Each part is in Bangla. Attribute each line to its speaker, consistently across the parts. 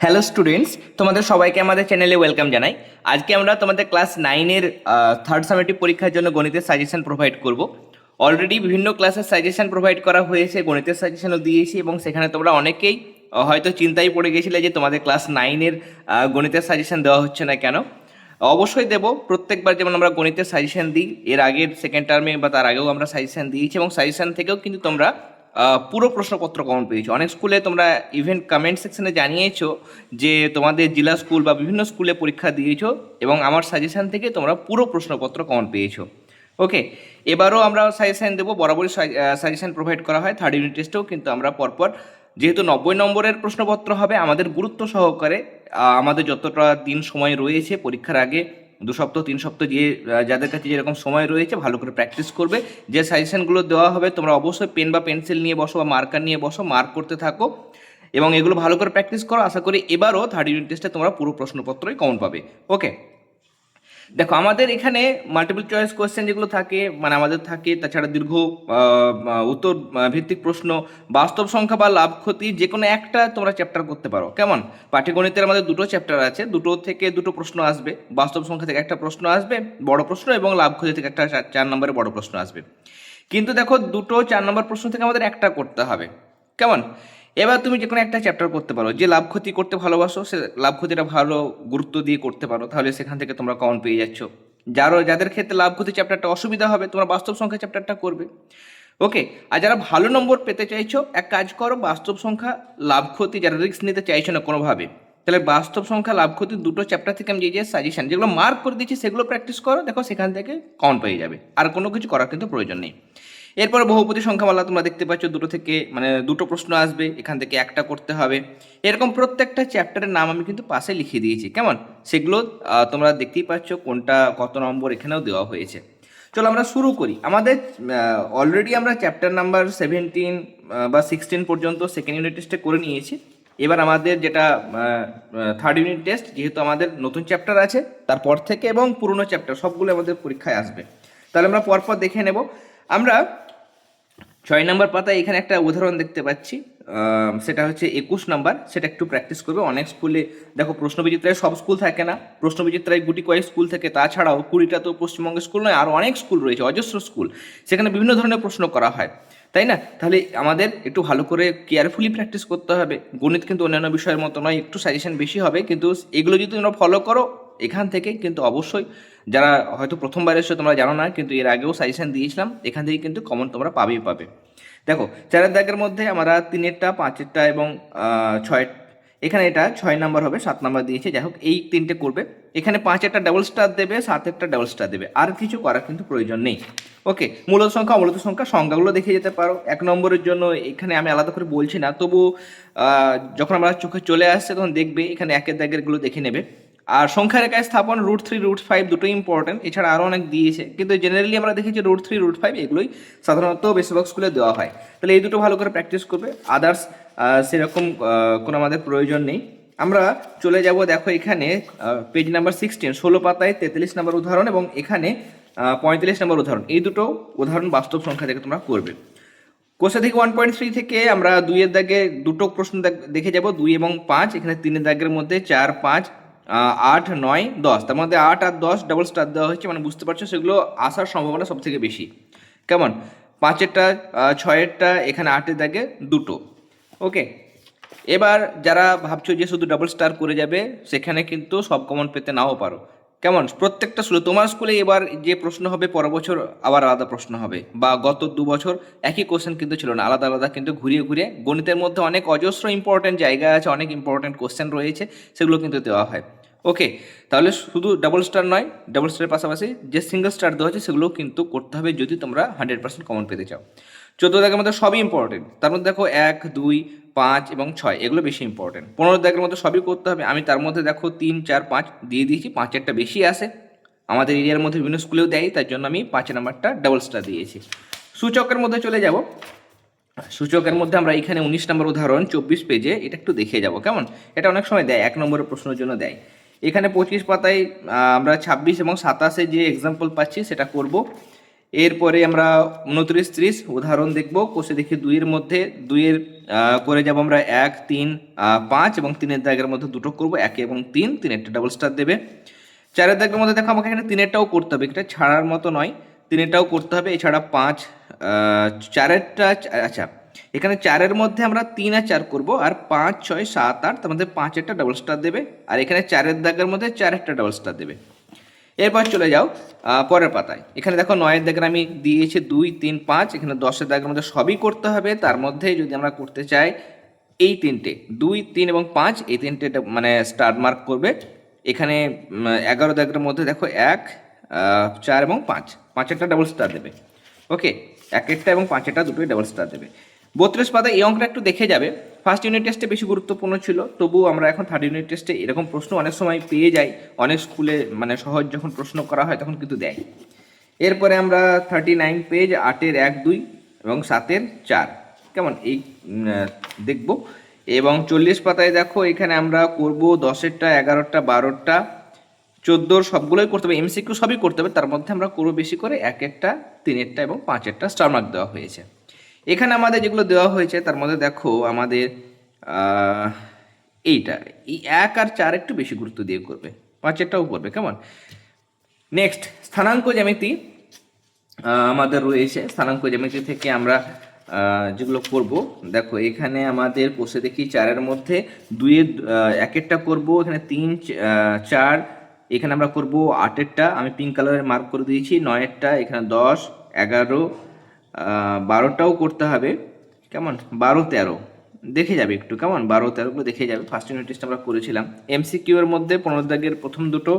Speaker 1: হ্যালো স্টুডেন্টস তোমাদের সবাইকে আমাদের চ্যানেলে ওয়েলকাম জানাই। আজকে আমরা তোমাদের ক্লাস নাইনের থার্ড সামেটিভ পরীক্ষার জন্য গণিতের সাজেশন প্রোভাইড করব। অলরেডি বিভিন্ন ক্লাসের সাজেশন প্রোভাইড করা হয়েছে, গণিতের সাজেশনও দিয়েছি এবং সেখানে তোমরা অনেকেই হয়তো চিন্তায় পড়ে গেছিলে যে তোমাদের ক্লাস নাইনের গণিতের সাজেশন দেওয়া হচ্ছে না কেন। অবশ্যই দেব, প্রত্যেকবার যেমন আমরা গণিতের সাজেশন দিই, এর আগের সেকেন্ড টার্মে বা তার আগেও আমরা সাজেশন দিয়েছি এবং সাজেশন থেকেও কিন্তু তোমরা পুরো প্রশ্নপত্র কমন পেয়েছ। অনেক স্কুলে তোমরা ইভেন কমেন্ট সেকশনে জানিয়েছো যে তোমাদের জেলা স্কুল বা বিভিন্ন স্কুলে পরীক্ষা দিয়েছ এবং আমার সাজেশন থেকে তোমরা পুরো প্রশ্নপত্র কমন পেয়েছ। ওকে এবারও আমরা সাজেশন দেবো, বরাবরই সাজেশান প্রোভাইড করা হয় থার্ড ইউনিট টেস্টেও কিন্তু আমরা পরপর, যেহেতু নব্বই নম্বরের প্রশ্নপত্র হবে, আমাদের গুরুত্ব সহকারে আমাদের যতটা দিন সময় রয়েছে পরীক্ষার আগে দু সপ্তাহ, তিন সপ্তাহ যে যাদের কাছে যেরকম সময় রয়েছে, ভালো করে প্র্যাকটিস করবে। যে সাজেশনগুলো দেওয়া হবে, তোমরা অবশ্যই পেন বা পেন্সিল নিয়ে বসো বা মার্কার নিয়ে বসো মার্ক করতে থাকো। এবং এগুলো ভালো করে প্র্যাকটিস করো। আশা করি এবারও থার্ড ইউনিট টেস্টে তোমরা পুরো প্রশ্নপত্রই কমন পাবে। ওকে দেখো, আমাদের এখানে মাল্টিপল চয়েস কোয়েশ্চেন যেগুলো থাকে মানে আমাদের থাকে, তাছাড়া দীর্ঘ উত্তর ভিত্তিক প্রশ্ন, বাস্তব সংখ্যা বা লাভ ক্ষতি যে কোনো একটা তোমরা চ্যাপ্টার করতে পারো। কেমন? পাটিগণিতের আমাদের দুটো চ্যাপ্টার আছে, দুটো থেকে দুটো প্রশ্ন আসবে। বাস্তব সংখ্যা থেকে একটা প্রশ্ন আসবে, বড় প্রশ্ন এবং লাভ ক্ষতি থেকে একটা চার নম্বরে বড় প্রশ্ন আসবে। কিন্তু দেখো, দুটো চার নম্বর প্রশ্ন থেকে আমাদের একটা করতে হবে। কেমন? এবার তুমি যে কোনো একটা চ্যাপ্টার করতে পারো, যে লাভ ক্ষতি করতে ভালোবাসো, সে লাভ ক্ষতিটা ভালো গুরুত্ব দিয়ে করতে পারো, তাহলে সেখান থেকে তোমরা কমন পেয়ে যাচ্ছ। যারও যাদের ক্ষেত্রে লাভ ক্ষতি চ্যাপ্টারটা অসুবিধা হবে, তোমরা বাস্তব সংখ্যা চ্যাপ্টারটা করবে। ওকে আর যারা ভালো নম্বর পেতে চাইছো, এক কাজ করো, বাস্তব সংখ্যা লাভ ক্ষতি, যারা রিস্ক নিতে চাইছো না কোনোভাবে, তাহলে বাস্তব সংখ্যা লাভ ক্ষতি দুটো চ্যাপ্টার থেকে আমি যে যে সাজেশন যেগুলো মার্ক করে দিচ্ছি, সেগুলো প্র্যাকটিস করো, দেখো সেখান থেকে কমন পেয়ে যাবে। আর কোনো কিছু করার কিন্তু প্রয়োজন নেই। এরপর বহুপতি সংখ্যামালা তোমরা দেখতে পাচ্ছ, দুটো থেকে মানে দুটো প্রশ্ন আসবে, এখান থেকে একটা করতে হবে। এরকম প্রত্যেকটা চ্যাপ্টারের নাম আমি কিন্তু পাশে লিখে দিয়েছি, কেমন? সেগুলো তোমরা দেখতেই পাচ্ছ কোনটা কত নম্বর এখানেও দেওয়া হয়েছে। চলো আমরা শুরু করি। আমাদের অলরেডি আমরা চ্যাপ্টার নাম্বার সেভেন্টিন বা সিক্সটিন পর্যন্ত সেকেন্ড ইউনিট টেস্টে করে নিয়েছি। এবার আমাদের যেটা থার্ড ইউনিট টেস্ট যেহেতু আমাদের নতুন চ্যাপ্টার আছে, তারপর থেকে এবং পুরনো চ্যাপ্টার সবগুলো আমাদের পরীক্ষায় আসবে। তাহলে আমরা পরপর দেখে নেব। আমরা ছয় নম্বর পাতায় এখানে একটা উদাহরণ দেখতে পাচ্ছি। সেটা হচ্ছে একুশ নাম্বার। সেটা একটু প্র্যাকটিস করবে। অনেক স্কুলে দেখো প্রশ্নবিচিত্রায় সব স্কুল থাকে না। প্রশ্নবিচিত্রায় গুটি কয়েক স্কুল থাকে। তাছাড়াও কুড়িটা তো পশ্চিমবঙ্গের স্কুল নয়, আর অনেক স্কুল রয়েছে, অজস্র স্কুল সেখানে বিভিন্ন ধরনের প্রশ্ন করা হয়। তাই না? তাহলে আমাদের একটু ভালো করে কেয়ারফুলি প্র্যাকটিস করতে হবে। গণিত কিন্তু অন্যান্য বিষয়ের মতো নয়, একটু সাজেশন বেশি হবে। কিন্তু এগুলো যদি তোমরা ফলো করো এখান থেকে কিন্তু অবশ্যই যারা হয়তো প্রথমবার এসে তোমরা জানো না, কিন্তু এর আগেও সাজেশন দিয়েছিলাম, এখান থেকে কিন্তু কমন তোমরা পাবেই পাবে। দেখো, চারের দাগের মধ্যে আমরা তিনেরটা, পাঁচেরটা এবং ছয়, এখানে এটা ছয় নাম্বার হবে, সাত নাম্বার দিয়েছে। যাই হোক, এই তিনটে করবে। এখানে পাঁচেরটা ডাবল স্টার দেবে, সাতেরটা ডাবল স্টার দেবে। আর কিছু করার কিন্তু প্রয়োজন নেই। ওকে, মূলত সংখ্যা, অমূলত সংখ্যা সংখ্যাগুলো দেখে যেতে পারো। এক নম্বরের জন্য এখানে আমি আলাদা করে বলছি না, তবু যখন আমরা চোখে চলে আসছে, তখন দেখবে এখানে একের দাগেরগুলো দেখে নেবে। আর সংখ্যা রেখায় স্থাপন রুট থ্রি রুট ফাইভ দুটোই ইম্পর্টেন্ট এছাড়া আরও অনেক দিয়েছে। কিন্তু জেনারেলি আমরা দেখেছি রুট থ্রি রুট ফাইভ এগুলোই সাধারণত বেশিরভাগ স্কুলে দেওয়া হয়। তাহলে এই দুটো ভালো করে প্র্যাকটিস করবে। আদার্স সেরকম কোনো আমাদের প্রয়োজন নেই। আমরা চলে যাব, দেখো এখানে পেজ নাম্বার সিক্সটিন ষোলো পাতায় তেতাল্লিশ নাম্বার উদাহরণ এবং এখানে পঁয়তাল্লিশ নাম্বার উদাহরণ। এই দুটো উদাহরণ বাস্তব সংখ্যা থেকে তোমরা করবে। কোষা থেকে ওয়ান পয়েন্ট থ্রি থেকে আমরা দুইয়ের দাগে দুটো প্রশ্ন দেখ- যাব, দুই এবং পাঁচ। এখানে তিনের দাগের মধ্যে চার, পাঁচ আট, নয়, দশ। তার মধ্যে আট আর দশ ডাবল স্টার দেওয়া হয়েছে মানে বুঝতে পারছ সেগুলো আসার সম্ভাবনা সব থেকে বেশি। কেমন? পাঁচেরটা ছয়েরটা, এখানে আটের দাগে দুটো। ওকে এবার যারা ভাবছ যে শুধু ডাবল স্টার করে যাবে, সেখানে কিন্তু সব কমন পেতে নাও পারো। কেমন? প্রত্যেকটা স্কুলে তোমার স্কুলে এবার যে প্রশ্ন হবে, পরের বছর আবার আলাদা প্রশ্ন হবে, বা গত দু বছর একই কোশ্চেন কিন্তু ছিল না, আলাদা আলাদা কিন্তু ঘুরিয়ে ঘুরিয়ে গণিতের মধ্যে অনেক অজস্র ইম্পর্টেন্ট জায়গা আছে, অনেক ইম্পর্টেন্ট কোশ্চেন রয়েছে, সেগুলো কিন্তু দেওয়া হয়। ওকে তাহলে শুধু ডাবল স্টার নয় ডাবল স্টারের পাশাপাশি যে সিঙ্গেল স্টার দেওয়া আছে সেগুলোও কিন্তু করতে হবে যদি তোমরা হান্ড্রেড পার্সেন্ট কমন পেতে চাও। চোদ্দ দাগের মধ্যে সবই ইম্পর্টেন্ট তার মধ্যে দেখো এক, দুই, পাঁচ এবং ছয়, এগুলো বেশি ইম্পর্টেন্ট পনেরো দাগের মধ্যে সবই করতে হবে, আমি তার মধ্যে দেখো তিন, চার, পাঁচ দিয়ে দিয়েছি পাঁচেরটা বেশি আসে আমাদের এরিয়ার মধ্যে বিভিন্ন স্কুলেও দেয়, তার জন্য আমি পাঁচ নাম্বারটা ডাবল স্টার দিয়েছি। সূচকের মধ্যে চলে যাব। সূচকের মধ্যে আমরা এখানে উনিশ নম্বর উদাহরণ, চব্বিশ পেজে এটা একটু দেখে যাব, কেমন? এটা অনেক সময় দেয়, এক নম্বরের প্রশ্নের জন্য দেয়। এখানে পঁচিশ পাতায় আমরা ছাব্বিশ এবং সাতাশে যে এক্সাম্পল পাচ্ছি সেটা করব। এরপরে আমরা উনত্রিশ ত্রিশ উদাহরণ দেখব। কোষে দেখি দুইয়ের মধ্যে, দুইয়ের করে যাব আমরা এক, তিন পাঁচ এবং তিনের দাগের মধ্যে দুটো করব, এক এবং তিন, তিনেরটা ডাবল স্টার দেবে। চারের দাগের মধ্যে দেখো আমাকে এখানে তিনেরটাও করতে হবে, এটা ছাড়ার মতো নয়, তিনেরটাও করতে হবে, এছাড়া পাঁচ চারেরটা আচ্ছা এখানে চারের মধ্যে আমরা তিন আর চার করব, আর পাঁচ, ছয়, সাত, আট, তার মধ্যে পাঁচেরটা ডাবল স্টার দেবে, আর এখানে চারের দাগের মধ্যে চার একটা ডাবল স্টার দেবে। এরপর চলে যাও পরের পাতায়। এখানে দেখো নয়ের দাগের আমি দিয়েছি দুই, তিন, পাঁচ, এখানে দশের দাগের মধ্যে সবই করতে হবে, তার মধ্যে যদি আমরা করতে চাই এই তিনটে, দুই, তিন এবং পাঁচ, এই তিনটে মানে স্টার মার্ক করবে। এখানে এগারো দাগের মধ্যে দেখো এক চার এবং পাঁচ পাঁচেরটা ডাবল স্টার দেবে। ওকে একেরটা এবং পাঁচেরটা দুটোই ডাবল স্টার দেবে। বত্রিশ পাতা এই অঙ্কটা একটু দেখে যাবে। ফার্স্ট ইউনিট টেস্টে বেশি গুরুত্বপূর্ণ ছিল, তবুও আমরা এখন থার্ড ইউনিট টেস্টে এরকম প্রশ্ন অনেক সময় পেয়ে যাই। অনেক স্কুলে মানে সহজ যখন প্রশ্ন করা হয় তখন কিন্তু দেয়। এরপরে আমরা থার্টি নাইন পেজ আটের এক, দুই এবং সাতের চার। কেমন? এই দেখব। এবং চল্লিশ পাতায় দেখো, এখানে আমরা করব দশেরটা, এগারোটা, বারোটা, চোদ্দোর সবগুলোই করতে হবে। এমসিকিউ সবই করতে হবে, তার মধ্যে আমরা করব বেশি করে এক একটা, তিনেরটা এবং পাঁচেরটা স্টার মার্ক দেওয়া হয়েছে। এখানে আমাদের যেগুলো দেওয়া হয়েছে, তার মধ্যে দেখো আমাদের এইটা, এই এক আর চার একটু বেশি গুরুত্ব দিয়ে করবে পাঁচেরটাও করবে, কেমন? নেক্সট স্থানাঙ্ক জ্যামিতি আমাদের রয়েছে, স্থানাঙ্ক জ্যামিতি থেকে আমরা যেগুলো করব, দেখো এখানে আমাদের বসে দেখি চারের মধ্যে দুইয়ের একেরটা করব, এখানে তিন চার, এখানে আমরা করব আটেরটা, আমি পিঙ্ক কালারের মার্ক করে দিয়েছি, নয়েরটা, এখানে দশ, এগারো বারোটাও করতে হবে। কেমন? বারো তেরো। দেখে যাবে একটু, কেমন? বারো তেরোগুলো দেখে যাবে। ফার্স্ট ইউনিট টেস্ট আমরা করেছিলাম। এমসিকিউ এর মধ্যে পনেরো দাগের প্রথম দুটো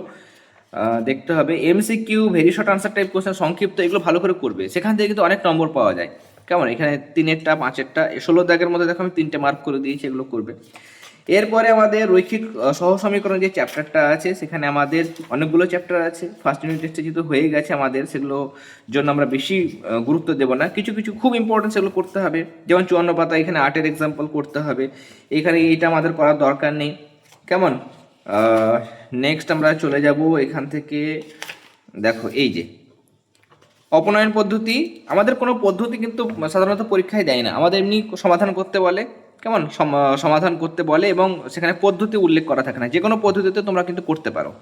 Speaker 1: দেখতে হবে। MCQ very short answer type question সংক্ষিপ্ত, এগুলো ভালো করে করবে। সেখান থেকে কিন্তু অনেক নম্বর পাওয়া যায়। কেমন? এখানে তিনেরটা, পাঁচেরটা, ষোলো দাগের মধ্যে দেখো আমি তিনটে মার্ক করে দিয়েছি, এগুলো করবে। এরপরে আমাদের রৈখিক আহ, সহ সমীকরণ যে চ্যাপ্টারটা আছে সেখানে আমাদের অনেকগুলো চ্যাপ্টার আছে। ফার্স্ট ইউনিট টেস্টে যেহেতু হয়ে গেছে আমাদের সেগুলো জন্য আমরা বেশি গুরুত্ব দেবো না। কিছু কিছু খুব ইম্পর্টেন্ট সেগুলো করতে হবে। যেমন চুয়ান্ন পাতা এখানে আর্টের এক্সাম্পল করতে হবে। এখানে এইটা আমাদের করার দরকার নেই। কেমন? নেক্সট আমরা চলে যাব এখান থেকে। দেখো এই যে। অপনয়ন পদ্ধতি আমাদের কোনো পদ্ধতি কিন্তু সাধারণত পরীক্ষায় দেয় না। আমাদের এমনি সমাধান করতে বলে। কেমন সম- সমাধান করতে বলে এবং সেখানে পদ্ধতি উল্লেখ করা থাকে না। যে কোনো পদ্ধতিতে তোমরা কিন্তু করতে পারো।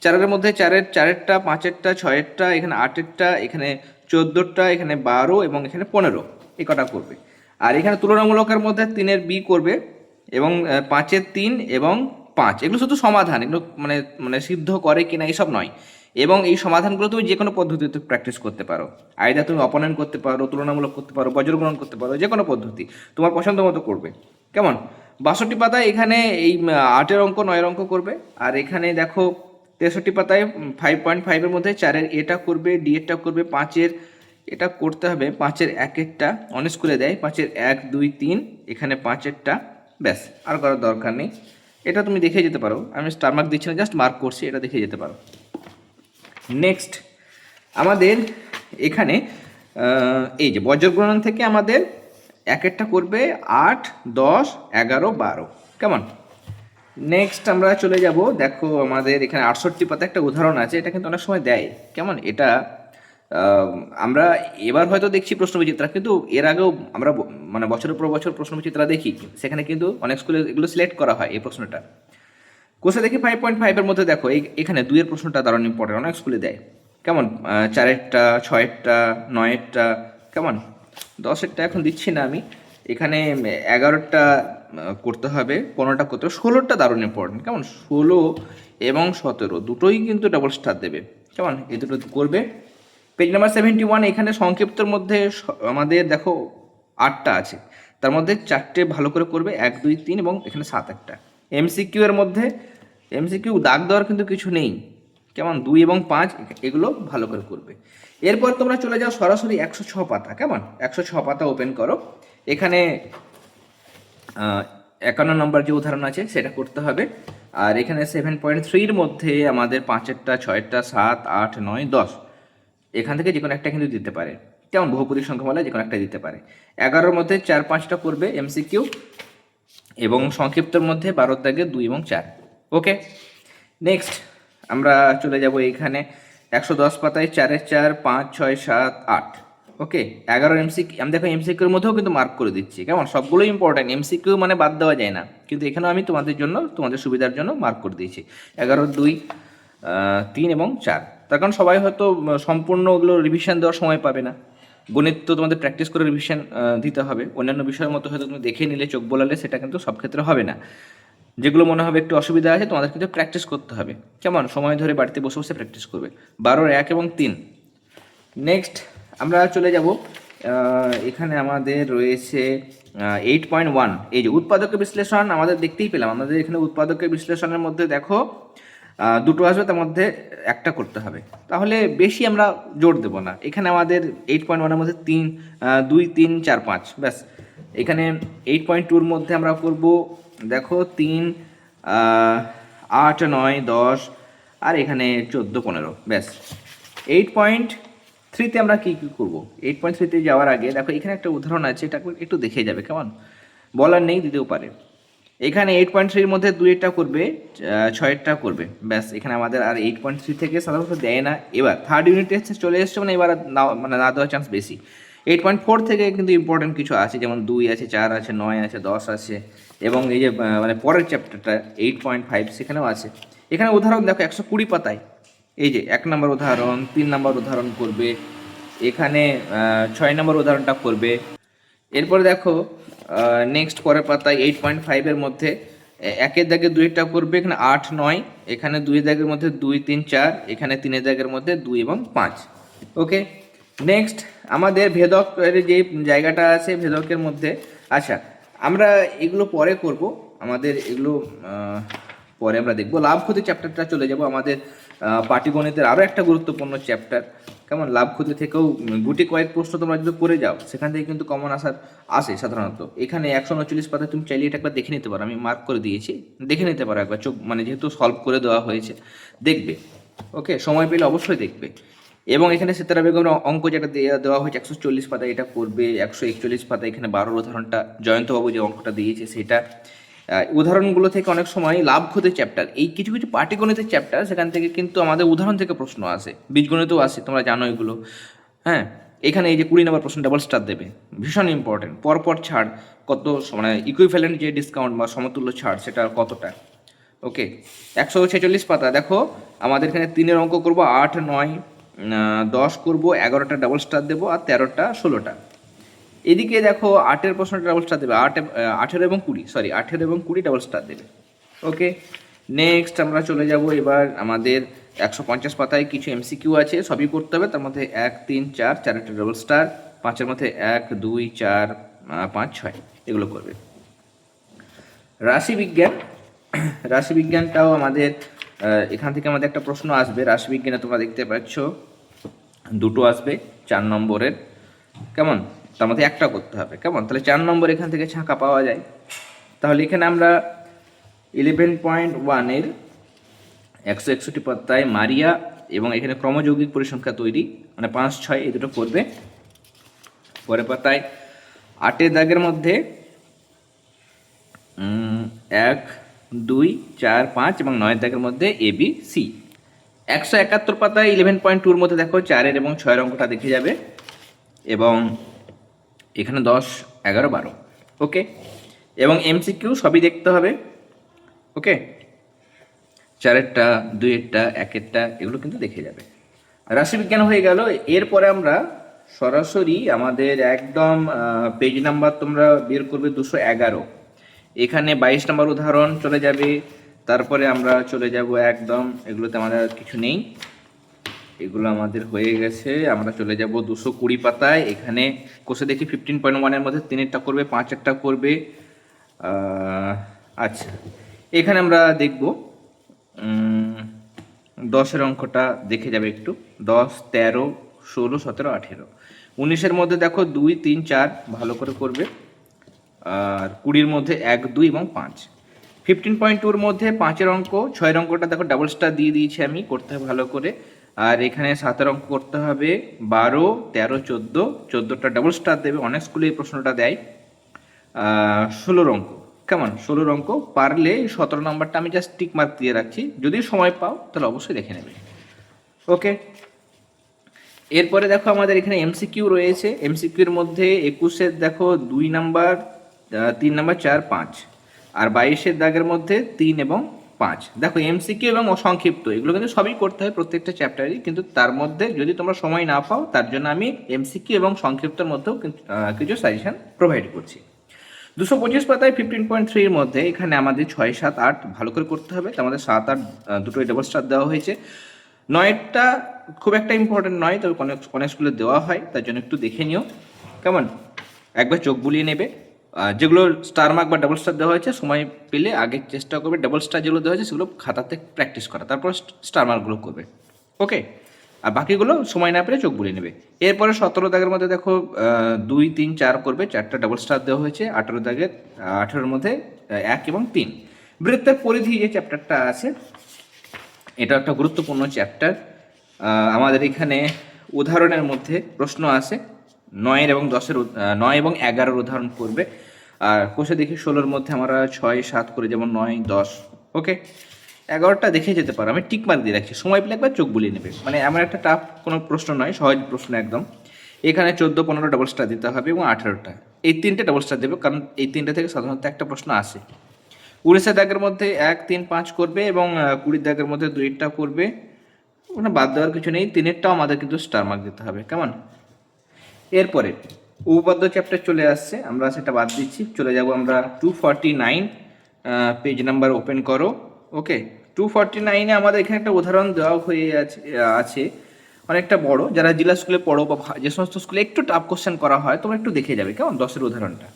Speaker 1: চারের মধ্যে চারের, চারেরটা, পাঁচেরটা, ছয়েরটা, এখানে আটেরটা, এখানে চোদ্দোটা এখানে বারো এবং এখানে পনেরো। এ কটা করবে। আর এখানে তুলনামূলকের মধ্যে তিনের বি করবে এবং পাঁচের তিন এবং পাঁচ। এগুলো শুধু সমাধান। এগুলো মানে মানে সিদ্ধ করে কিনা এসব নয়। এবং এই সমাধানগুলো তুমি যে কোনো পদ্ধতিতে প্র্যাকটিস করতে পারো। আয়দা তুমি অপনয়ন করতে পারো, তুলনামূলক করতে পারো বজ্রগ্রহণ করতে পারো যে কোনো পদ্ধতি তোমার পছন্দ মতো করবে। কেমন? বাষট্টি পাতায় এখানে এই আটের অঙ্ক, নয়ের অঙ্ক করবে। আর এখানে দেখো তেষট্টি পাতায় ফাইভ পয়েন্ট ফাইভের মধ্যে চারের এটা করবে ডি এরটা করবে, পাঁচের এটা করতে হবে, পাঁচের একেরটা অনেক স্কুলে দেয়, পাঁচের এক, দুই, তিন, এখানে পাঁচেরটা, ব্যাস, আর করার দরকার নেই। এটা তুমি দেখে যেতে পারো। আমি স্টার মার্ক দিচ্ছি না জাস্ট মার্ক করছি, এটা দেখে যেতে পারো। নেক্সট আমাদের এখানে এই যে বজ্রগ্রহণ থেকে আমাদের এক একটা করবে আট, দশ, এগারো, বারো। কেমন? নেক্সট আমরা চলে যাব, দেখো আমাদের এখানে আটষট্টি পাতা একটা উদাহরণ আছে, এটা কিন্তু অনেক সময় দেয়। কেমন? এটা আমরা এবার হয়তো দেখছি প্রশ্নবিচিত্রা, কিন্তু এর আগেও আমরা মানে বছরের পর বছর প্রশ্ন প্রশ্নবিচিত্রা দেখি। সেখানে কিন্তু অনেক স্কুলে এগুলো সিলেক্ট করা হয়, এই প্রশ্নটা। কোষে দেখি ফাইভ পয়েন্ট ফাইভের মধ্যে দেখো এখানে দুইয়ের প্রশ্নটা দারুণ ইম্পর্টেন্ট অনেক স্কুলে দেয়। কেমন? চারেরটা, ছয়েরটা, নয়েরটা, কেমন? দশেরটা এখন দিচ্ছি না আমি। এখানে এগারোটা করতে হবে, পনেরোটা করতে হবে, ষোলোটা দারুণ ইম্পর্টেন্ট কেমন? ষোলো এবং সতেরো, দুটোই কিন্তু ডাবল স্টার দেবে। কেমন? এই দুটো করবে। পেজ নাম্বার সেভেন্টি ওয়ান এখানে সংক্ষিপ্তর মধ্যে আমাদের দেখো আটটা আছে। তার মধ্যে চারটে ভালো করে করবে, এক, দুই, তিন এবং এখানে সাত, একটা। এমসিকিউ এর মধ্যে এমসিকিউ দাগ দেওয়ার কিন্তু কিছু নেই। কেমন? দুই এবং পাঁচ, এগুলো ভালো করে করবে। এরপর তোমরা চলে যাও সরাসরি একশো ছ পাতা, কেমন? একশো ছ পাতা ওপেন করো। এখানে একান্ন নম্বর যে উদাহরণ আছে, সেটা করতে হবে। আর এখানে সেভেন পয়েন্ট থ্রির মধ্যে আমাদের পাঁচেরটা ছয়েরটা সাত, আট, নয়, দশ। এখান থেকে যে কোনো একটা কিন্তু দিতে পারে। কেমন? বহুপদী সংখ্যামালা যে কোনো একটা দিতে পারে। এগারোর মধ্যে চার পাঁচটা করবে এমসিকিউ এবং সংক্ষিপ্তর মধ্যে বারোর দাগে দুই এবং চার। ওকে, নেক্সট আমরা চলে যাব এইখানে একশো দশ পাতায় চারের চার, পাঁচ, ছয়, সাত, আট। ওকে, এগারো এমসি আমি দেখো এমসিকিউর মধ্যেও কিন্তু মার্ক করে দিচ্ছি। কেমন? সবগুলো ইম্পর্টেন্ট এমসিকিউ মানে বাদ দেওয়া যায় না। কিন্তু এখানেও আমি তোমাদের জন্য, তোমাদের সুবিধার জন্য মার্ক করে দিয়েছি। এগারো, দুই তিন এবং চার। তার কারণ সবাই হয়তো সম্পূর্ণ ওগুলো রিভিশন দেওয়ার সময় পাবে না। গণিত তো তোমাদের প্র্যাকটিস করে রিভিশন দিতে হবে। অন্যান্য বিষয়ের মতো হয়তো তুমি দেখে নিলে, চোখ বোলালে, সেটা কিন্তু সব ক্ষেত্রে হবে না। যেগুলো মনে হবে একটু অসুবিধা আছে, তোমাদের কিন্তু প্র্যাকটিস করতে হবে। কেমন? সময় ধরে বাড়িতে বসে বসে প্র্যাকটিস করবে। বারোর এক এবং তিন। নেক্সট আমরা চলে যাব এখানে আমাদের রয়েছে এইট পয়েন্ট ওয়ান এই যে উৎপাদকের বিশ্লেষণ, আমাদের দেখতেই পেলাম। আমাদের এখানে উৎপাদকের বিশ্লেষণের মধ্যে দেখো দুটো আসবে, তার মধ্যে একটা করতে হবে। তাহলে বেশি আমরা জোর দেবো না। এখানে আমাদের এইট পয়েন্ট ওয়ানের মধ্যে তিন দুই, তিন, চার, পাঁচ, ব্যাস। এখানে এইট পয়েন্ট টুর মধ্যে আমরা করব, দেখো, তিন আট, নয়, দশ, আর এখানে চোদ্দ, পনেরো, ব্যাস। এইট পয়েন্ট থ্রিতে আমরা কী কী করব? এইট পয়েন্ট থ্রিতে যাওয়ার আগে, দেখো, এখানে একটা উদাহরণ আছে এটা একটু দেখে যাবে, কেমন? বলার নেই, দিতেও পারে। এখানে এইট পয়েন্ট থ্রির মধ্যে দুইটা করবে ছয়েরটা করবে। ব্যাস, এখানে আমাদের আর এইট পয়েন্ট থ্রি থেকে সাধারণত দেয় না। এবার থার্ড ইউনিট টেস্টে চলে এসছে মানে এবার না মানে না দেওয়ার চান্স বেশি। এইট পয়েন্ট ফোর থেকে কিন্তু ইম্পর্টেন্ট কিছু আছে, যেমন দুই আছে, চার আছে, নয় আছে, দশ আছে, এবং এই যে মানে পরের চ্যাপ্টারটা এইট পয়েন্ট ফাইভ সেখানেও আছে। এখানে উদাহরণ দেখো, একশো কুড়ি পাতায়। এই যে, এক নম্বর উদাহরণ, তিন নম্বর উদাহরণ করবে। এখানে ছয় নম্বর উদাহরণটা করবে। এরপরে দেখো নেক্সট পরের পাতায় এইট পয়েন্ট ফাইভের মধ্যে একের দাগে দুইটা করবে, এখানে আট, নয়, এখানে দুই দাগের মধ্যে দুই, তিন, চার, এখানে তিনের দাগের মধ্যে দুই এবং পাঁচ। ওকে নেক্সট আমাদের ভেদকের যে জায়গাটা আছে, ভেদকের মধ্যে আচ্ছা আমরা এগুলো পরে করব, আমাদের এগুলো পরে আমরা দেখব। লাভ ক্ষতি চ্যাপ্টারটা চলে যাব আমাদের পাটিগণিতের আরও একটা গুরুত্বপূর্ণ চ্যাপ্টার কেমন? লাভ ক্ষতি থেকেও গুটি কয়েক প্রশ্ন তোমরা যদি করে যাও, সেখান থেকে কিন্তু কমন আসার আসে সাধারণত। এখানে একশো উনচল্লিশ পাতা তুমি চাইলে এটা একবার দেখে নিতে পারো। আমি মার্ক করে দিয়েছি। দেখে নিতে পারো একবার। চোখ মানে যেহেতু সলভ করে দেওয়া হয়েছে। দেখবে। ওকে সময় পেলে অবশ্যই দেখবে। এবং এখানে সিতারা বেগমের অঙ্ক যেটা দেওয়া হয়েছে, একশো চল্লিশ পাতা এটা করবে। একশো একচল্লিশ পাতা এখানে বারোর উদাহরণটা জয়ন্তবাবু যে অঙ্কটা দিয়েছে, সেটা উদাহরণগুলো থেকে অনেক সময় লাভ ক্ষতির চ্যাপ্টার এই কিছু কিছু পাটিগণিতের চ্যাপ্টার সেখান থেকে কিন্তু আমাদের উদাহরণ থেকে প্রশ্ন আসে। বীজগণিতও আসে, তোমরা জানো এগুলো। হ্যাঁ এখানে এই যে কুড়ি নম্বর প্রশ্ন ডাবল স্টার দেবে। ভীষণ ইম্পর্টেন্ট পরপর ছাড় কত মানে ইকুইভ্যালেন্ট যে ডিসকাউন্ট বা সমতুল্য ছাড়, সেটা কতটা? ওকে একশো ছেচল্লিশ পাতা। দেখো, আমাদের এখানে তিনের অঙ্ক করব, আট, নয় দশ করব, এগারোটা ডাবল স্টার দেবো, আর তেরোটা, ষোলোটা। এদিকে দেখো আটের প্রশ্নটা ডাবল স্টার দেবে। আট আঠেরো এবং কুড়ি সরি আঠেরো এবং কুড়ি ডাবল স্টার দেবে। ওকে নেক্সট আমরা চলে যাব এবার আমাদের একশো পঞ্চাশ পাতায় কিছু এমসিকিউ আছে, সবই করতে হবে। তার মধ্যে এক, তিন, চার চারটা ডাবল স্টার পাঁচের মধ্যে এক, দুই, চার পাঁচ, ছয়, এগুলো করবে। রাশিবিজ্ঞান। রাশিবিজ্ঞানটাও আমাদের এখান থেকে আমাদের একটা প্রশ্ন আসবে। রাশিবিজ্ঞানে তোমরা দেখতে পাচ্ছ, দুটো আসবে, চার নম্বরের। কেমন? তার মধ্যে একটা করতে হবে, কেমন? তাহলে চার নম্বর এখান থেকে ছাঁকা পাওয়া যায়। তাহলে এখানে আমরা ইলেভেন পয়েন্ট ওয়ানের একশো একষট্টি পাতায় মারিয়া এবং এখানে ক্রমযৌগিক পরিসংখ্যা তৈরি মানে পাঁচ ছয় এই দুটো করবে। পরের পাতায় আটের দাগের মধ্যে এক, দুই, চার, পাঁচ এবং নয়ের দাগের মধ্যে এ বি সি একশো একাত্তর পাতায় ইলেভেন পয়েন্ট টুর মধ্যে দেখো, চারের এবং ছয়ের অঙ্কটা দেখে যাবে। এবং এখানে দশ, এগারো, বারো, ওকে? এবং এমসিকিউ সবই দেখতে হবে, ওকে? চারেরটা, দুইয়েরটা, একেরটা, এগুলো কিন্তু দেখে যাবে। রাশিবিজ্ঞান হয়ে গেল, এরপরে আমরা সরাসরি আমাদের একদম পেজ নাম্বার তোমরা বের করবে দুশো এগারো। এখানে বাইশ নাম্বার উদাহরণ চলে যাবে, তারপরে আমরা চলে যাব একদম, এগুলোতে আমাদের কিছু নেই। এগুলো আমাদের হয়ে গেছে। আমরা চলে যাব দুশো কুড়ি পাতায়। এখানে কোষে দেখি ফিফটিন পয়েন্ট ওয়ানের মধ্যে তিনেরটা করবে, পাঁচেরটা করবে। আচ্ছা এখানে আমরা দেখব দশের অঙ্কটা দেখে যাবে একটু। দশ, তেরো, ষোলো, সতেরো, আঠেরো। উনিশের মধ্যে দেখো দুই, তিন, চার ভালো করে করবে। আর কুড়ির মধ্যে এক, দুই এবং পাঁচ। ফিফটিন পয়েন্ট টুর মধ্যে পাঁচের অঙ্ক, ছয়ের অঙ্কটা দেখো ডাবল স্টার দিয়ে দিয়েছি আমি, করতে হবে ভালো করে। আর এখানে সাতের অঙ্ক করতে হবে। বারো, তেরো, চোদ্দ, চোদ্দোটা ডাবল স্টার দেবে। অনেক স্কুলে এই প্রশ্নটা দেয়। ষোলোর অঙ্ক। কেমন? ষোলোর অঙ্ক। পারলে সতেরো নম্বরটা আমি জাস্ট টিক মার্ক দিয়ে রাখছি যদি সময় পাও, তাহলে অবশ্যই দেখে নেবে। ওকে এরপরে দেখো আমাদের এখানে এমসিকিউ রয়েছে। এমসিকিউর মধ্যে একুশের দেখো দুই নাম্বার তিন নাম্বার চার, পাঁচ। আর বাইশের দাগের মধ্যে তিন এবং পাঁচ। দেখো এমসিকিউ এবং সংক্ষিপ্ত, এগুলো কিন্তু সবই করতে হয় প্রত্যেকটা চ্যাপ্টারই কিন্তু তার মধ্যে যদি তোমরা সময় না পাও, তার জন্য আমি এমসিকিউ এবং সংক্ষিপ্তর মধ্যেও কিছু সাজেশন প্রোভাইড করছি। দুশো পঁচিশ পাতায় ফিফটিন পয়েন্ট থ্রির মধ্যে এখানে আমাদের ছয়, সাত, আট ভালো করে করতে হবে। আমাদের সাত, আট দুটোই ডাবল স্টার দেওয়া হয়েছে। নয়টা খুব একটা ইম্পর্টেন্ট নয়, তবে অনেক অনেক স্কুলে দেওয়া হয়, তার জন্য একটু দেখে নিও। কেমন? একবার চোখ বুলিয়ে নেবে। যেগুলো স্টার মার্ক বা ডাবল স্টার দেওয়া হয়েছে, সময় পেলে আগে চেষ্টা করবে ডাবল স্টার যেগুলো দেওয়া হয়েছে, সেগুলো খাতাতে প্র্যাকটিস করা। তারপর স্টার মার্কগুলো করবে। ওকে আর বাকিগুলো সময় না পেলে চোখ বুলিয়ে নেবে। এরপরে সতেরো দাগের মধ্যে দেখো দুই, তিন, চার করবে, চারটা ডাবল স্টার দেওয়া হয়েছে, আঠেরো দাগের আঠেরোর মধ্যে এক এবং তিন। বৃত্তের পরিধি যে চ্যাপ্টারটা আছে, এটা একটা গুরুত্বপূর্ণ চ্যাপ্টার আমাদের এখানে উদাহরণের মধ্যে প্রশ্ন আছে, নয়ের এবং দশের নয় এবং এগারোর উদাহরণ করবে আর কোষে দেখি ষোলোর মধ্যে আমরা ছয়, সাত করে, যেমন নয়, দশ ওকে এগারোটা দেখে যেতে পারো। আমি টিক মার্ক দিয়ে রাখছি। সময় পেলে একবার চোখ বুলিয়ে নেবে। মানে এমন একটা টাফ কোনো প্রশ্ন নয়, সহজ প্রশ্ন একদম। এখানে চোদ্দ, পনেরো ডাবল স্টার দিতে হবে এবং আঠেরোটা। এই তিনটে ডাবল স্টার দেবে, কারণ এই তিনটে থেকে সাধারণত একটা প্রশ্ন আসে। উড়িষ্যা দাগের মধ্যে এক, তিন, পাঁচ করবে এবং কুড়ির দাগের মধ্যে দুইটা করবে। ওখানে বাদ দেওয়ার কিছু নেই। তিনেরটাও আমাদের কিন্তু স্টার মার্ক দিতে হবে। কেমন? এরপরে উপপাদ্য চ্যাপ্টার চলে আসছে, আমরা সেটা বাদ দিচ্ছি। চলে যাব আমরা two forty nine page number open করো। ওকে টু ফর্টি নাইনে আমাদের এখানে একটা উদাহরণ দেওয়া হয়ে আছে আছে। অনেকটা বড়। যারা জেলা স্কুলে পড়ো বা যে সমস্ত স্কুলে একটু টাফ কোশ্চেন করা হয়, তোমরা একটু দেখে যাবে। কেমন? দশের উদাহরণটা।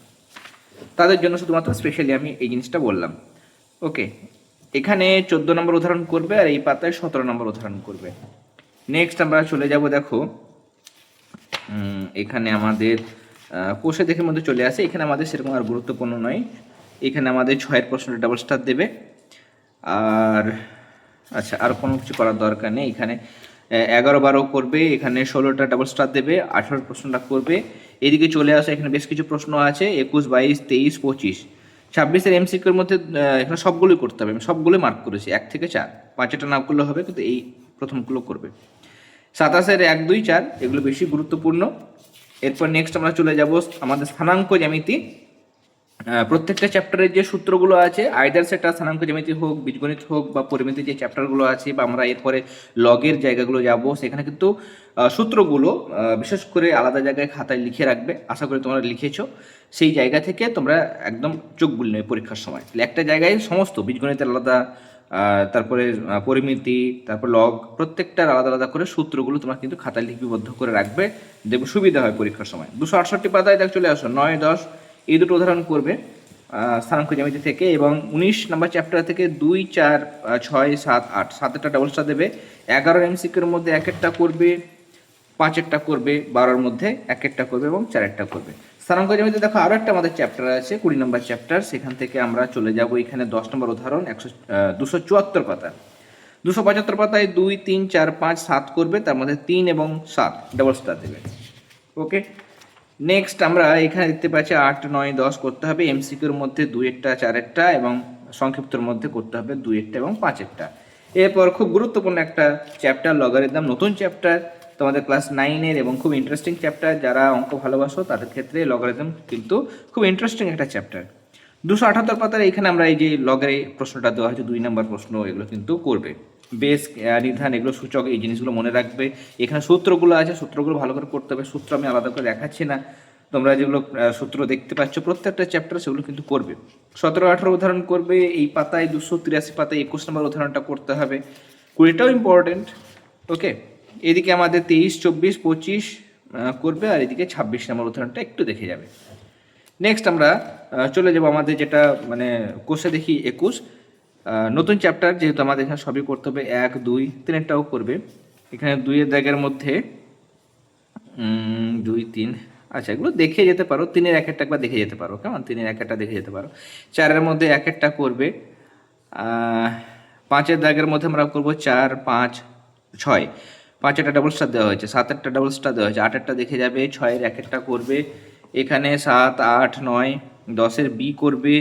Speaker 1: তাদের জন্য শুধুমাত্র স্পেশালি আমি এই জিনিসটা বললাম। ওকে এখানে চোদ্দ নম্বর উদাহরণ করবে আর এই পাতায় সতেরো নম্বর উদাহরণ করবে। নেক্সট আমরা চলে যাব, দেখো। এখানে আমাদের কোষে দেখে মধ্যে চলে আসে। এখানে আমাদের সেরকম আর গুরুত্বপূর্ণ নয়। এখানে আমাদের ছয়ের প্রশ্নটা ডাবল স্টার দেবে। আর আচ্ছা আর কোনো কিছু করার দরকার নেই। এখানে এগারো বারো করবে, এখানে ষোলোটা ডাবল স্টার দেবে, আঠারো প্রশ্নটা করবে। এদিকে চলে আসে, এখানে বেশ কিছু প্রশ্ন আছে, একুশ, বাইশ, তেইশ, পঁচিশ। ছাব্বিশের এমসিকিউর মধ্যে এখানে সবগুলোই করতে হবে। আমি সবগুলোই মার্ক করেছি, এক থেকে চার। পাঁচটা না করলে হবে, কিন্তু এই প্রথমগুলো করবে। সাতাশের এক, দুই, চার, এগুলো বেশি গুরুত্বপূর্ণ। এরপর নেক্সট আমরা চলে যাব আমাদের স্থানাঙ্ক জ্যামিতি। প্রত্যেকটা চ্যাপ্টারের যে সূত্রগুলো আছে আইদার সেটা স্থানাঙ্ক জ্যামিতি হোক, বীজগণিত হোক, বা পরিমিতি যে চ্যাপ্টারগুলো আছে, বা আমরা এরপরে লগের জায়গাগুলো যাব, সেখানে কিন্তু সূত্রগুলো বিশেষ করে আলাদা জায়গায় খাতায় লিখে রাখবে। আশা করি তোমরা লিখেছো। সেই জায়গা থেকে তোমরা একদম চোখ বুল নেবে পরীক্ষার সময়। একটা জায়গায় সমস্ত বীজগণিতের আলাদা তারপরে পরিমিতি, তারপর লগ প্রত্যেকটার আলাদা আলাদা করে সূত্রগুলো তোমার কিন্তু খাতায় লিপিবদ্ধ করে রাখবে। দেখবে সুবিধা হয় পরীক্ষার সময়। দুশো আটষট্টি পাতায় দেখ, চলে আসো। নয়, দশ, এই দুটো উদাহরণ করবে স্থানাঙ্ক জ্যামিতি থেকে এবং উনিশ নাম্বার চ্যাপ্টার থেকে দুই, চার ছয়, সাত, আট। সাতটা ডাবল স্টার দেবে। এগারো এমসিকের মধ্যে এক একটা করবে, পাঁচ একটা করবে, বারোর মধ্যে এক একটা করবে এবং চার একটা করবে। স্থানাঙ্ক জ্যামিতি দেখো আরও একটা আমাদের চ্যাপ্টার আছে, কুড়ি নম্বর চ্যাপ্টার সেখান থেকে আমরা চলে যাব এখানে দশ নম্বর উদাহরণ, একশো দুশো চুয়াত্তর পাতা। দুশো পঁচাত্তর পাতায় দুই, তিন, চার, পাঁচ, সাত করবে, তার মধ্যে তিন এবং সাত ডাবল স্টার দেবে। ওকে নেক্সট আমরা এখানে দেখতে পাচ্ছি আট, নয়, দশ করতে হবে এমসিকিউর মধ্যে দুইয়েরটা চারেরটা এবং সংক্ষিপ্তর মধ্যে করতে হবে দুইয়েরটা এবং পাঁচেরটা এরপর খুব গুরুত্বপূর্ণ একটা চ্যাপ্টার লগারিদম নতুন চ্যাপ্টার তোমাদের ক্লাস নাইনের এবং খুব ইন্টারেস্টিং চ্যাপ্টার যারা অঙ্ক ভালোবাসো, তাদের ক্ষেত্রে লগারিদম কিন্তু খুব ইন্টারেস্টিং একটা চ্যাপ্টার দুশো আঠাত্তর পাতার এখানে আমরা এই যে লগের প্রশ্নটা দেওয়া হয়েছে, দুই নম্বর প্রশ্ন, এগুলো কিন্তু করবে। বেশ নির্ধারণ, এগুলো সূচক, এই জিনিসগুলো মনে রাখবে। এখানে সূত্রগুলো আছে, সূত্রগুলো ভালো করে করতে হবে, সূত্র আমি আলাদা করে দেখাচ্ছি না। তোমরা যেগুলো সূত্র দেখতে পাচ্ছ, প্রত্যেকটা চ্যাপ্টার সেগুলো কিন্তু করবে। সতেরো আঠারো উদাহরণ করবে, এই পাতায় দুশো তিরাশি পাতায় একুশ নম্বর উদাহরণটা করতে হবে। কুড়িটাও ইম্পর্টেন্ট ওকে এদিকে আমাদের তেইশ চব্বিশ, পঁচিশ করবে, আর এদিকে ছাব্বিশ নম্বর উদাহরণটা একটু দেখে যাবে। নেক্সট আমরা চলে যাব আমাদের যেটা মানে কোষে দেখি একুশ। নতুন চ্যাপ্টার যেহেতু আমাদের এখানে সবই করতে হবে, এক, দুই, তিনেরটাও করবে। এখানে দুইয়ের দাগের মধ্যে দুই, তিন আচ্ছা এগুলো দেখে যেতে পারো। তিনের এক একটা একবার দেখে যেতে পারো, কেমন? তিনের এক একটা দেখে যেতে পারো। চারের মধ্যে এক একটা করবে। পাঁচের দাগের মধ্যে আমরা করব চার, পাঁচ, ছয়। পাঁচেরটা ডাবল স্টার দেওয়া হয়েছে সাতেরটা ডাবল স্টার দেওয়া হয়েছে আটেরটা দেখে যাবে ছয়ের এক একটা করবে এখানে সাত আট নয় দশের বি করবে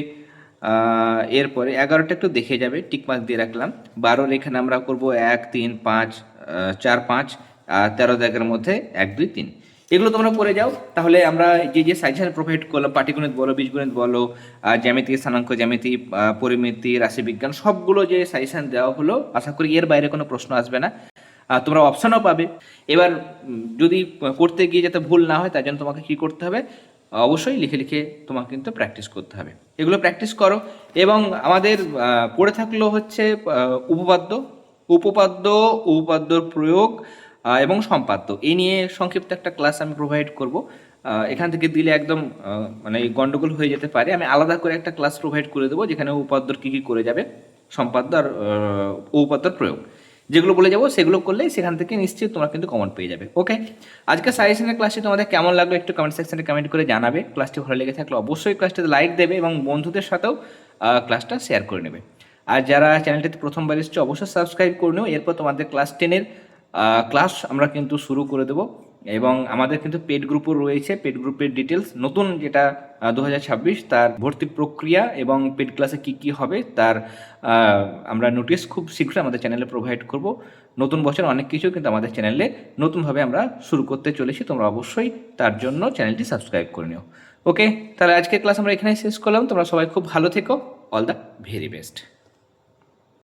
Speaker 1: এরপরে এগারোটা একটু দেখে যাবে টিকমার্ক দিয়ে রাখলাম বারোর এখানে আমরা করব এক তিন পাঁচ চার পাঁচ আহ, তেরো দাগের মধ্যে এক দুই তিন। এগুলো তোমরা করে যাও তাহলে আমরা যে যে সাজেশন প্রোভাইড করলাম পাটিগণিত বলো বীজগণিত বলো জ্যামিতি স্থানাঙ্ক জ্যামিতি পরিমিতি রাশিবিজ্ঞান সবগুলো যে সাজেশন দেওয়া হলো আশা করি এর বাইরে কোনো প্রশ্ন আসবে না। তোমরা অপশানও পাবে। এবার যদি করতে গিয়ে যাতে ভুল না হয়, তার জন্য তোমাকে কী করতে হবে? অবশ্যই লিখে লিখে তোমাকে কিন্তু প্র্যাকটিস করতে হবে। এগুলো প্র্যাকটিস করো। এবং আমাদের পড়ে থাকল হচ্ছে উপপাদ্য। উপপাদ্য উপপাদ্যর প্রয়োগ এবং সম্পাদ্য। এই নিয়ে সংক্ষিপ্ত একটা ক্লাস আমি প্রোভাইড করব। এখান থেকে দিলে একদম মানে গন্ডগোল হয়ে যেতে পারে। আমি আলাদা করে একটা ক্লাস প্রোভাইড করে দেবো, যেখানে উপাদ্যর কী কী করে যাবে, সম্পাদ্য আর উপপাদ্যর প্রয়োগ। যেগুলো বলে যাব, সেগুলো করলে সেখান থেকে নিশ্চয়ই তোমরা কিন্তু কমেন্ট পেয়ে যাবে ওকে আজকে সাজেশনের ক্লাসটি তোমাদের কেমন লাগল একটু কমেন্ট সেকশনে কমেন্ট করে জানাবে। ক্লাসটি ভালো লেগে থাকলে অবশ্যই ক্লাসটিতে লাইক দেবে এবং বন্ধুদের সাথেও ক্লাসটা শেয়ার করে নেবে। আর যারা চ্যানেলটিতে প্রথমবার এসছে, অবশ্যই সাবস্ক্রাইব করে নিও। এরপর তোমাদের ক্লাস টেনের ক্লাস আমরা কিন্তু শুরু করে দেবো। এবং আমাদের কিন্তু পেড গ্রুপও রয়েছে। পেড গ্রুপের ডিটেলস নতুন যেটা দু হাজার ছাব্বিশ, তার ভর্তি প্রক্রিয়া এবং পেড ক্লাসে কি কি হবে, তার আমরা নোটিশ খুব শীঘ্রই আমাদের চ্যানেলে প্রোভাইড করব। নতুন বছর অনেক কিছু কিন্তু আমাদের চ্যানেলে নতুনভাবে আমরা শুরু করতে চলেছি। তোমরা অবশ্যই তার জন্য চ্যানেলটি সাবস্ক্রাইব করে নিও। ওকে তাহলে আজকের ক্লাস আমরা এখানেই শেষ করলাম। তোমরা সবাই খুব ভালো থেকো। All the very best